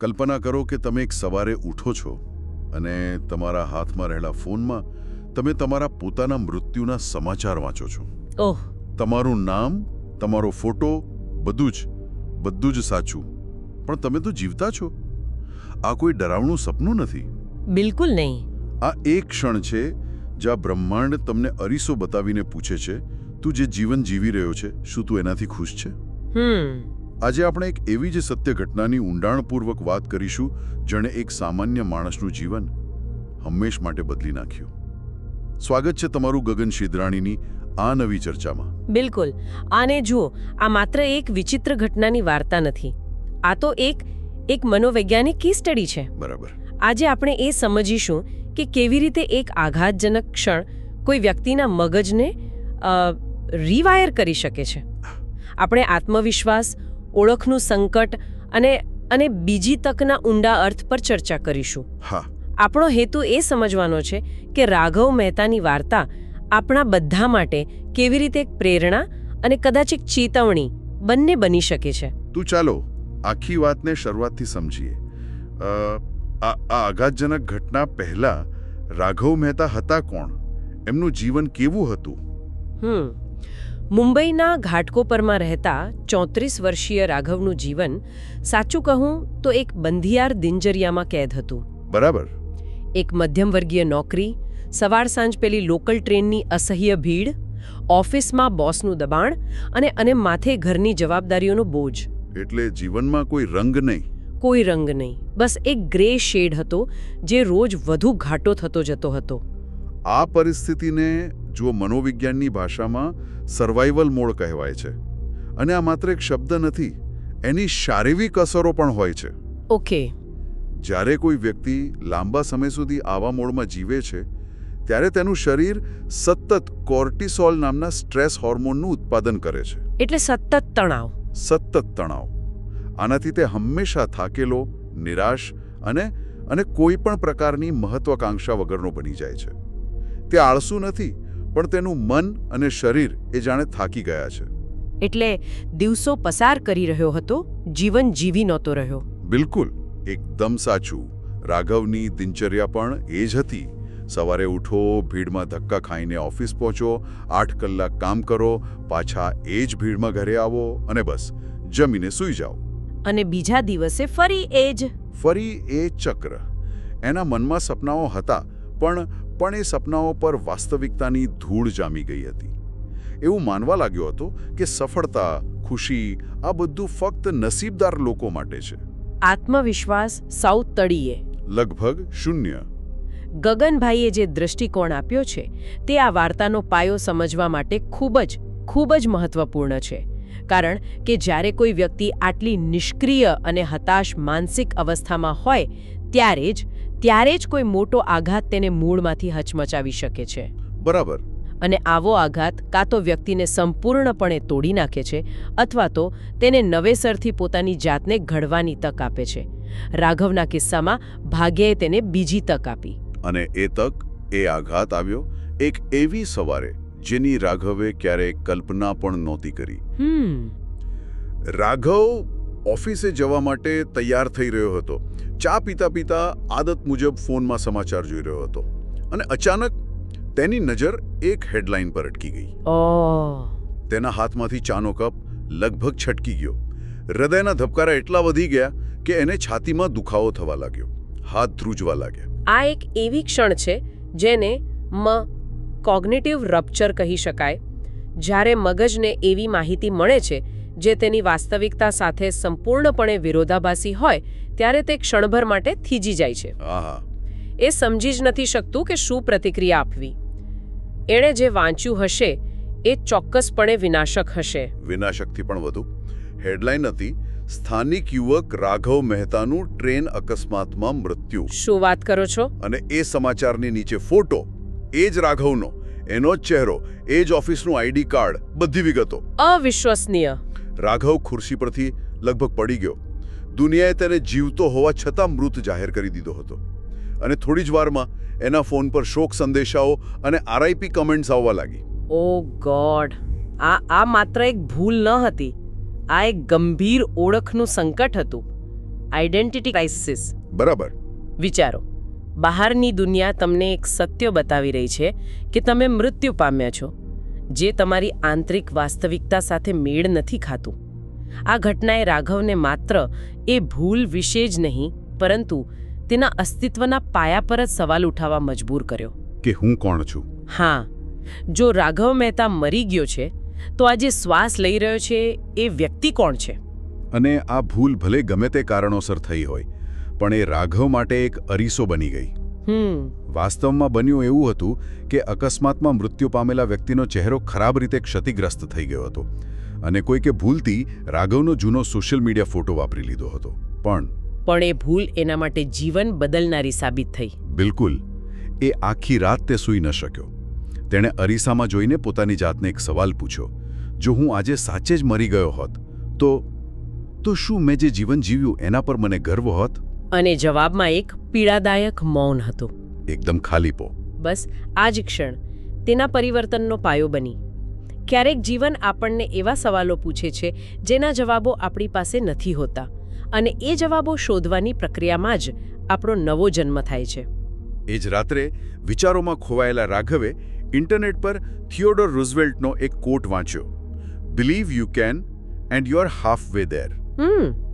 કલ્પના કરો કે તમે એક સવારે ઉઠો છો અને તમારા હાથમાં રહેલા ફોનમાં તમે તમારા પોતાના મૃત્યુના સમાચાર વાંચો છો. ઓહ. તમારું નામ તમારો ફોટો બધું જ બધું જ સાચું. પણ તમે તો જીવતા છો. આ કોઈ ડરાવણું સપનું નથી. બિલકુલ નહીં. આ એક ક્ષણ છે જ્યાં બ્રહ્માંડ તમને અરીસો બતાવીને પૂછે છે તું જે જીવન જીવી રહ્યો છે શું તું એનાથી ખુશ છે? હમ. આજે આપણે એક એવી જ સત્ય ઘટનાની ઊંડાણપૂર્વક વાત કરીશું જેણે એક સામાન્ય માણસનું જીવન હંમેશ માટે બદલી નાખ્યું. સ્વાગત છે તમારું ગગન શિદરાણીની આ નવી ચર્ચામાં. બિલકુલ. આને જુઓ આ માત્ર એક વિચિત્ર ઘટનાની વાર્તા નથી. આ તો એક એક મનોવૈજ્ઞાનિક કી સ્ટડી છે. બરાબર. આજે આપણે એ સમજીશું કે કેવી રીતે એક આઘાતજનક ક્ષણ કોઈ વ્યક્તિના મગજને રીવાયર કરી શકે છે. આપણે આત્મવિશ્વાસ ઓળખનું સંકટ અને અને બીજી તકના ઊંડા અર્થ પર ચર્ચા કરીશું. હા. આપણો હેતુ એ સમજવાનો છે કે રાઘવ મહેતાની વાર્તા આપણા બધા માટે કેવી રીતે એક પ્રેરણા અને કદાચ એક ચેતવણી બંને બની શકે છે. તું ચાલો આખી વાતને શરૂઆતથી સમજીએ. આ આ આઘાતજનક ઘટના પહેલા રાઘવ મહેતા હતા કોણ? એમનું જીવન કેવું હતું? હમ. મુંબઈના ઘાટકોપરમાં રહેતા ચોત્રીસ વર્ષીય રાઘવનું જીવન સાચું કહું તો એક બંધિયાર દિનચર્યામાં કેદ હતું. બરાબર. એક મધ્યમવર્ગીય નોકરી સવાર સાંજ પેલી લોકલ ટ્રેનની અસહ્ય ભીડ ઓફિસમાં બોસનું દબાણ અને અને માથે ઘરની જવાબદારીઓનો બોજ. એટલે જીવનમાં કોઈ રંગ નહીં? કોઈ રંગ નહીં. બસ એક ગ્રે શેડ હતો જે રોજ વધુ ઘાટો થતો જતો હતો. આ પરિસ્થિતિને જો મનોવિજ્ઞાનની ભાષામાં સર્વાઈવલ મોડ કહેવાય છે. અને આ માત્ર એક શબ્દ નથી એની શારીરિક અસરો પણ હોય છે. ઓકે. જ્યારે કોઈ વ્યક્તિ લાંબા સમય સુધી આવા મોડમાં જીવે છે ત્યારે તેનું શરીર સતત કોર્ટિસોલ નામના સ્ટ્રેસ હોર્મોનનું ઉત્પાદન કરે છે. એટલે સતત તણાવ. સતત તણાવ. આનાથી તે હંમેશા થાકેલો નિરાશ અને અને કોઈ પણ પ્રકારની મહત્વાકાંક્ષા વગરનો બની જાય છે. તે આળસુ નથી પણ તેનું મન અને શરીર એ જાણે થાકી ગયા છે. એટલે દિવસો પસાર કરી રહ્યો હતો જીવન જીવી નહોતો રહ્યો. બિલકુલ એકદમ સાચું. રાઘવની દિનચર્યા પણ એ જ હતી. સવારે ઉઠો ભીડમાં ધક્કા ખાઈને ઓફિસ પહોંચો આઠ કલાક કામ કરો પાછા એ જ ભીડમાં ઘરે આવો અને બસ જમીને સૂઈ જાઓ. અને બીજા દિવસે ફરી એ જ. ફરી એ ચક્ર. એના મનમાં સપનાઓ હતા પણ પણ એ સપનાઓ પર વાસ્તવિકતાની ધૂળ જામી ગઈ હતી. એવું માનવા લાગ્યો હતો કે સફળતા ખુશી આ બધું ફક્ત નસીબદાર લોકો માટે છે. આત્મવિશ્વાસ સૌ તળીએ. લગભગ શૂન્ય. ગગનભાઈએ જે દૃષ્ટિકોણ આપ્યો છે તે આ વાર્તાનો પાયો સમજવા માટે ખૂબ જ ખૂબ જ મહત્વપૂર્ણ છે. કારણ કે જ્યારે કોઈ વ્યક્તિ આટલી નિષ્ક્રિય અને હતાશ માનસિક અવસ્થામાં હોય ત્યારે જ ત્યારે જ કોઈ મોટો આઘાત તેને મૂળમાંથી હચમચાવી શકે છે. બરાબર. અને આવો આઘાત કાં તો વ્યક્તિને સંપૂર્ણપણે તોડી નાખે છે અથવા તો તેને નવેસરથી પોતાની જાતને ઘડવાની તક આપે છે. રાઘવના કિસ્સામાં ભાગ્યએ તેને બીજી તક આપી. અને એ તક એ આઘાત આવ્યો એક એવી સવારે જેની રાઘવે ક્યારેય કલ્પના પણ નહોતી કરી. રાઘવ ઓફિસે જવા માટે તૈયાર થઈ રહ્યો હતો. ચા પીતા પીતા આદત મુજબ ફોનમાં સમાચાર જોઈ રહ્યો હતો. અને અચાનક તેની નજર એક હેડલાઇન પર અટકી ગઈ. તેના હાથમાંથી ચાનો કપ લગભગ છટકી ગયો. હૃદયના ધબકારા એટલા વધી ગયા કે એને છાતીમાં દુખાવો થવા લાગ્યો. હાથ ધ્રુજવા લાગ્યા. આ એક એવી ક્ષણ છે જેને મ કોગ્નિટિવ રપ્ચર કહી શકાય. જ્યારે મગજને એવી માહિતી મળે છે જે તેની વાસ્તવિકતા સાથે સંપૂર્ણપણે વિરોધાભાસી હોય ત્યારે તે ક્ષણભર માટે થીજી જાય છે. એ સમજી જ નથી શકતું કે શું પ્રતિક્રિયા આપવી. એણે જે વાંચ્યું હશે એ ચોક્કસપણે વિનાશક હશે. વિનાશકથી પણ વધુ. હેડલાઇન હતી સ્થાનિક યુવક રાઘવ મહેતાનું ટ્રેન અકસ્માતમાં મૃત્યુ. શું વાત કરો છો? અને એ સમાચારની નીચે ફોટો એ જ રાઘવનો. એનો જ ચહેરો એ જ ઓફિસનું આઈડી કાર્ડ બધી વિગતો. અવિશ્વસનીય. રાઘવ ખુરશી પરથી લગભગ પડી ગયો. દુનિયાએ તેને જીવતો હોવા છતાં મૃત જાહેર કરી દીધો હતો. અને થોડી જ વારમાં એના ફોન પર શોક સંદેશાઓ અને આરઆઈપી કમેન્ટ્સ આવવા લાગી. ઓ ગોડ આ આ માત્ર એક ભૂલ ન હતી. આ એક ગંભીર ઓળખનું સંકટ હતું. આઈડેન્ટિટી ક્રાઇસિસ બરાબર. વિચારો. બહારની દુનિયા તમને એક સત્ય બતાવી રહી છે કે તમે મૃત્યુ પામ્યા છો જે તમારી આંતરિક વાસ્તવિકતા સાથે મેળ નથી ખાતું. આ ઘટનાએ રાઘવને માત્ર એ ભૂલ વિશે જ નહીં પરંતુ તેના અસ્તિત્વના પાયા પર જ સવાલ ઉઠાવવા મજબૂર કર્યો. કે હું કોણ છું? હા જો રાઘવ મહેતા મરી ગયો છે તો આ જે શ્વાસ લઈ રહ્યો છે એ વ્યક્તિ કોણ છે? અને આ ભૂલ ભલે ગમે તે કારણોસર થઈ હોય પણ એ રાઘવ માટે એક અરીસો બની ગઈ. હમ. વાસ્તવમાં બન્યું એવું હતું કે અકસ્માતમાં મૃત્યુ પામેલા વ્યક્તિનો ચહેરો ખરાબ રીતે ક્ષતિગ્રસ્ત થઈ ગયો હતો અને કોઈકે ભૂલથી રાઘવનો જૂનો સોશિયલ મીડિયા ફોટો વાપરી લીધો હતો. પણ પણ એ ભૂલ એના માટે જીવન બદલનારી સાબિત થઈ. બિલકુલ એ આખી રાત તે સૂઈ ન શક્યો. તેણે અરીસામાં જોઈને પોતાની જાતને એક સવાલ પૂછ્યો. જો હું આજે સાચે જ મરી ગયો હોત તો તો શું મેં જે જીવન જીવ્યું એના પર મને ગર્વ હોત? અને જવાબમાં એક પીડાદાયક મૌન હતું. એકદમ ખાલીપો બસ આ જ ક્ષણ. તેના પરિવર્તનનો પાયો બની. ક્યારેક જીવન આપણને એવા સવાલો પૂછે છે જેના જવાબો આપણી પાસે નથી હોતા. અને એ જવાબો શોધવાની પ્રક્રિયામાં જ આપણો નવો જન્મ થાય છે. એ જ રાત્રે વિચારોમાં ખોવાયેલા રાઘવે ઇન્ટરનેટ પર થિયોડોર રૂઝવેલ્ટનો એક કોટ વાંચ્યો. Believe you can and you are half way there. Hmm.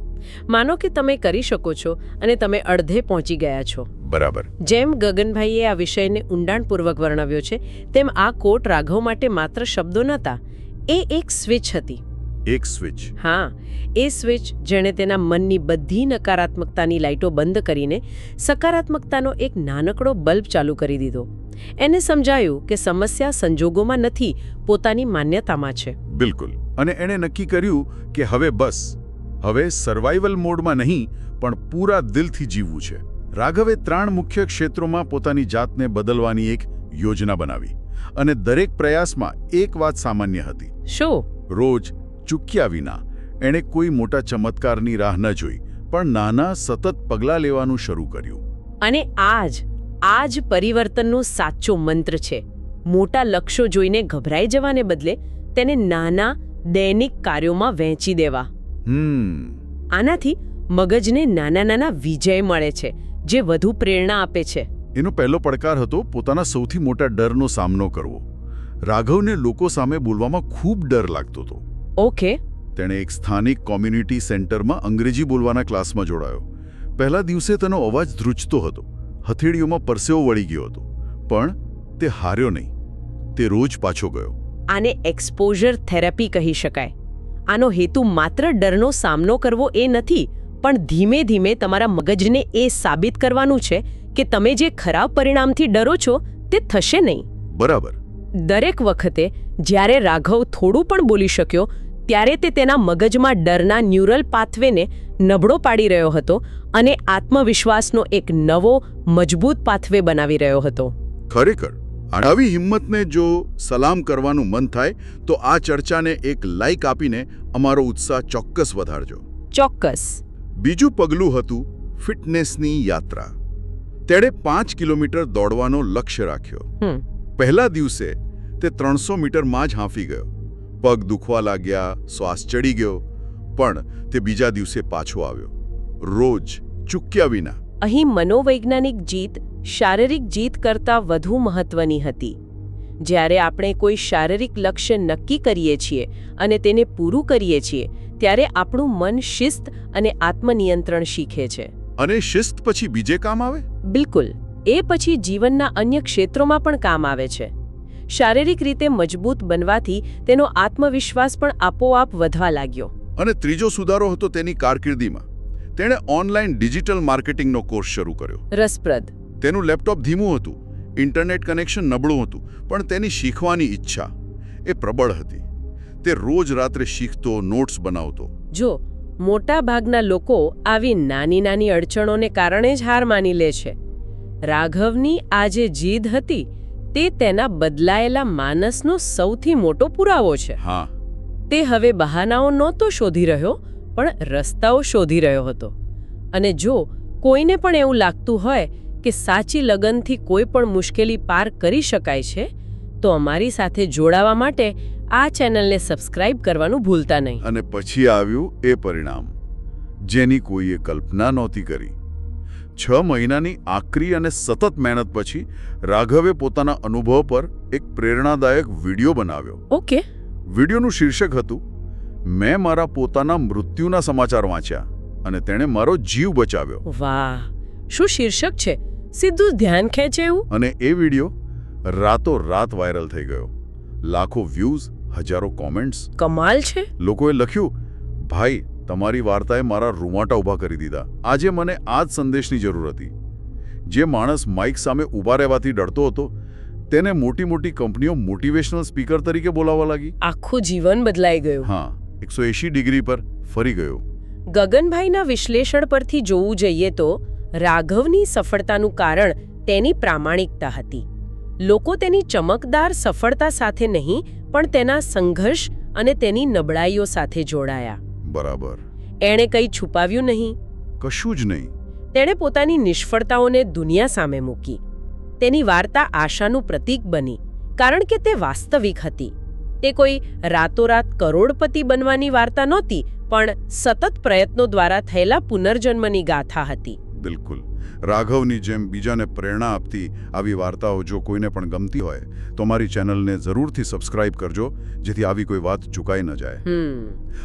માનો કે તમે કરી શકો છો અને તમે અડધે પહોંચી ગયા છો. બરાબર. જેમ ગગનભાઈએ આ વિષયને ઊંડાણપૂર્વક વર્ણવ્યો છે તેમ આ કોટ રાઘવ માટે માત્ર શબ્દો નહોતા એ એક સ્વિચ હતી. એક સ્વિચ. હા એ સ્વિચ જેણે તેના મનની બધી નકારાત્મકતાની લાઇટો બંધ કરીને સકારાત્મકતાનો એક નાનકડો બલ્બ ચાલુ કરી દીધો. એને સમજાયું કે સમસ્યા સંજોગોમાં નથી પોતાની માન્યતામાં છે. બિલકુલ. અને એણે નક્કી કર્યું કે હવે બસ. હવે સર્વાઇવલ મોડમાં નહીં પણ પૂરા દિલથી જીવવું છે. રાઘવે ત્રણ મુખ્ય ક્ષેત્રોમાં પોતાની જાતને બદલવાની એક યોજના બનાવી અને દરેક પ્રયાસમાં એક વાત સામાન્ય હતી. શું? રોજ ચૂક્યા વિના એણે કોઈ મોટા ચમત્કારની રાહ ન જોઈ પણ નાના સતત પગલાં લેવાનું શરૂ કર્યું. અને આજ આજ પરિવર્તનનો સાચો મંત્ર છે. મોટા લક્ષ્યો જોઈને ગભરાઈ જવાને બદલે તેને નાના દૈનિક કાર્યોમાં વહેંચી દેવા. આનાથી મગજને નાના નાના વિજય મળે છે જે વધુ પ્રેરણા આપે છે. એનો પહેલો પડકાર હતો પોતાના સૌથી મોટા ડરનો સામનો કરવો. રાઘવને લોકો સામે બોલવામાં ખૂબ ડર લાગતો હતો. ઓકે. તેણે એક સ્થાનિક કોમ્યુનિટી સેન્ટરમાં અંગ્રેજી બોલવાના ક્લાસમાં જોડાયો. પહેલા દિવસે તેનો અવાજ ધ્રુજતો હતો. હથેળીઓમાં પરસેવો વળી ગયો હતો. પણ તે હાર્યો નહીં. તે રોજ પાછો ગયો. આને એક્સપોઝર થેરાપી કહી શકાય. આનો હેતુ માત્ર ડરનો સામનો કરવો એ નથી પણ ધીમે ધીમે તમારા મગજને એ સાબિત કરવાનું છે કે તમે જે ખરાબ પરિણામથી ડરો છો તે થશે નહીં. બરાબર. દરેક વખતે જ્યારે રાઘવ થોડું પણ બોલી શક્યો ત્યારે તે તેના મગજમાં ડરના ન્યુરલ પાથવેને નબળો પાડી રહ્યો હતો અને આત્મવિશ્વાસનો એક નવો મજબૂત પાથવે બનાવી રહ્યો હતો. ખરેખર? આવી હિંમતને જો સલામ કરવાનું મન થાય તો આ ચર્ચાને એક લાઈક આપીને અમારો ઉત્સાહ ચોક્કસ વધારજો. ચોક્કસ. બીજું પગલું હતું ફિટનેસની યાત્રા. તેણે પાંચ કિલોમીટર દોડવાનો લક્ષ્ય રાખ્યો. પહેલા દિવસે તે ત્રણસો મીટરમાં જ હાંફી ગયો. પગ દુખવા લાગ્યા શ્વાસ ચડી ગયો પણ તે બીજા દિવસે પાછો આવ્યો. રોજ ચૂક્યા વિના. અહીં મનોવૈજ્ઞાનિક જીત શારીરિક જીત કરતાં વધુ મહત્વની હતી. જ્યારે આપણે કોઈ શારીરિક લક્ષ્ય નક્કી કરીએ છીએ અને તેને પૂરું કરીએ છીએ ત્યારે આપણું મન શિસ્ત અને આત્મનિયંત્રણ શીખે છે. અને શિસ્ત પછી બીજે કામ આવે? બિલકુલ. એ પછી જીવનના અન્ય ક્ષેત્રોમાં પણ કામ આવે છે. શારીરિક રીતે મજબૂત બનવાથી તેનો આત્મવિશ્વાસ પણ આપોઆપ વધવા લાગ્યો. અને ત્રીજો સુધારો હતો તેની કારકિર્દીમાં. તેણે ઓનલાઈન ડિજિટલ માર્કેટિંગનો કોર્સ શરૂ કર્યો. રસપ્રદ. તેનું લેપટોપ ધીમું હતું ઇન્ટરનેટ કનેક્શન નબળું હતું પણ તેની શીખવાની ઈચ્છા એ પ્રબળ હતી. તે રોજ રાત્રે શીખતો નોટ્સ બનાવતો. જો મોટા ભાગના લોકો આવી નાની નાની અડચણોને કારણે જ હાર માની લે છે. રાઘવની આ જે જીદ હતી તે તેના બદલાયેલા માનસનો સૌથી મોટો પુરાવો છે. હા. તે હવે બહાનાઓ નહોતો શોધી રહ્યો પણ રસ્તાઓ શોધી રહ્યો હતો. અને જો કોઈને પણ એવું લાગતું હોય કે સાચી લગનથી કોઈ પણ મુશ્કેલી પાર કરી શકાય છે તો અમારી સાથે જોડાવા માટે આ ચેનલને સબસ્ક્રાઇબ કરવાનું ભૂલતા નહીં. અને પછી આવ્યું એ પરિણામ જેની કોઈએ કલ્પના નહોતી કરી. છ મહિનાની આકરી અને સતત મહેનત પછી રાઘવે પોતાના અનુભવ પર એક પ્રેરણાદાયક વીડિયો બનાવ્યો. ઓકે. વિડીયોનું શીર્ષક હતું મેં મારા પોતાના મૃત્યુના સમાચાર વાંચ્યા અને તેણે મારો જીવ બચાવ્યો. વાહ. શું શીર્ષક છે? સીધું ધ્યાન ખેંચે એવું? અને એ વીડિયો રાતો રાત વાયરલ થઈ ગયો. લાખો વ્યૂઝ હજારો કોમેન્ટ્સ કમાલ છે? લોકોએ લખ્યું ભાઈ તમારી વાર્તાએ મારા રૂમાટા ઊભા કરી દીધા. આજે મને આ જ સંદેશની જરૂર હતી. જે માણસ માઇક સામે ઊભા રહેવાથી ડરતો હતો તેને મોટી મોટી કંપનીઓ મોટિવેશનલ સ્પીકર તરીકે બોલાવવા લાગી. આખું જીવન બદલાઈ ગયું. હા એકસો ડિગ્રી પર ફરી ગયો. ગગનભાઈના વિશ્લેષણ પરથી જોવું જઈએ તો રાઘવની સફળતાનું કારણ તેની પ્રામાણિકતા હતી. લોકો તેની ચમકદાર સફળતા સાથે નહીં પણ તેના સંઘર્ષ અને તેની નબળાઈઓ સાથે જોડાયા. બરાબર. એણે કંઈ છુપાવ્યું નહીં. કશું જ નહીં. તેણે પોતાની નિષ્ફળતાઓને દુનિયા સામે મૂકી. તેની વાર્તા આશાનું પ્રતીક બની કારણ કે તે વાસ્તવિક હતી. તે કોઈ રાતોરાત કરોડપતિ બનવાની વાર્તા નહોતી પણ સતત પ્રયત્નો દ્વારા થયેલા પુનર્જન્મની ગાથા હતી. બિલકુલ. રાઘવની જેમ બીજાને પ્રેરણા આપતી આવી વાર્તાઓ જો કોઈને પણ ગમતી હોય તો મારી ચેનલને જરૂરથી સબસ્ક્રાઇબ કરજો જેથી આવી કોઈ વાત ચૂકાઈ ન જાય.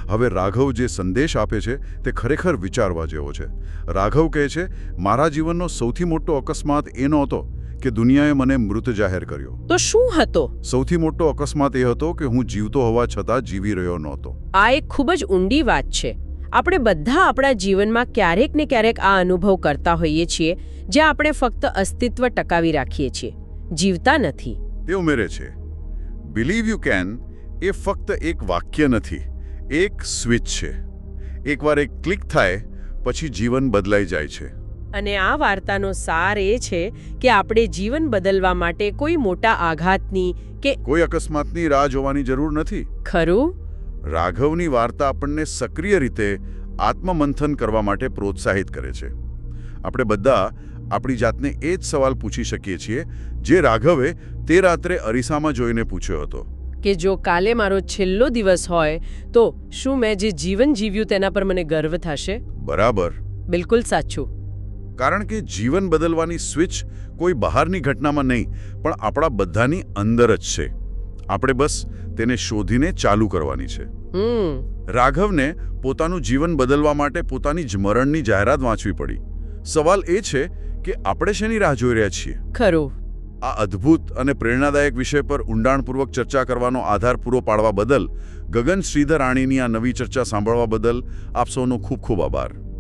હવે રાઘવ જે સંદેશ આપે છે તે ખરેખર વિચારવા જેવો છે. રાઘવ કહે છે મારા જીવનનો સૌથી મોટો અકસ્માત એ નહોતો કે દુનિયાએ મને મૃત જાહેર કર્યો. તો શું હતો? સૌથી મોટો અકસ્માત એ હતો કે હું જીવતો હોવા છતાં જીવી રહ્યો નહોતો. આ એક ખૂબ જ ઊંડી વાત છે. આપણે બધા આપણા જીવનમાં ક્યારેક ને ક્યારેક આ અનુભવ કરતા હોઈએ છીએ જ્યાં આપણે ફક્ત અસ્તિત્વ ટકાવી રાખીએ છીએ. જીવતા નથી. તે ઉમેરે છે. બિલીવ યુ કેન એ ફક્ત એક વાક્ય નથી એક સ્વિચ છે. એકવાર એક ક્લિક થાય પછી જીવન બદલાઈ જાય છે. અને આ વાર્તાનો સાર એ છે કે આપણે જીવન બદલવા માટે કોઈ મોટા આઘાતની કે કોઈ અકસ્માતની રાહ જોવાની જરૂર નથી. ખરું? રાઘવની વાર્તા આપણને સક્રિય રીતે આત્મમંથન કરવા માટે પ્રોત્સાહિત કરે છે. આપણે બધા આપણી જાતને એ જ સવાલ પૂછી શકીએ છીએ જે રાઘવે તે રાત્રે અરીસામાં જોઈને પૂછ્યો હતો. કે જો કાલે મારો છેલ્લો દિવસ હોય તો શું મેં જે જીવન જીવ્યું તેના પર મને ગર્વ થશે? બરાબર. બિલકુલ સાચું. કારણ કે જીવન બદલવાની સ્વિચ કોઈ બહારની ઘટનામાં નહીં પણ આપણા બધાની અંદર જ છે. આપણે બસ તેને શોધીને ચાલુ કરવાની છે. રાઘવને પોતાનું જીવન બદલવા માટે પોતાની જ મરણની જાહેરાત વાંચવી પડી. સવાલ એ છે કે આપણે શેની રાહ જોઈ રહ્યા છીએ? ખરું. આ અદ્ભુત અને પ્રેરણાદાયક વિષય પર ઊંડાણપૂર્વક ચર્ચા કરવાનો આધાર પૂરો પાડવા બદલ ગગન શ્રીધર રાણીની આ નવી ચર્ચા સાંભળવા બદલ આપ સૌનો ખૂબ ખૂબ આભાર.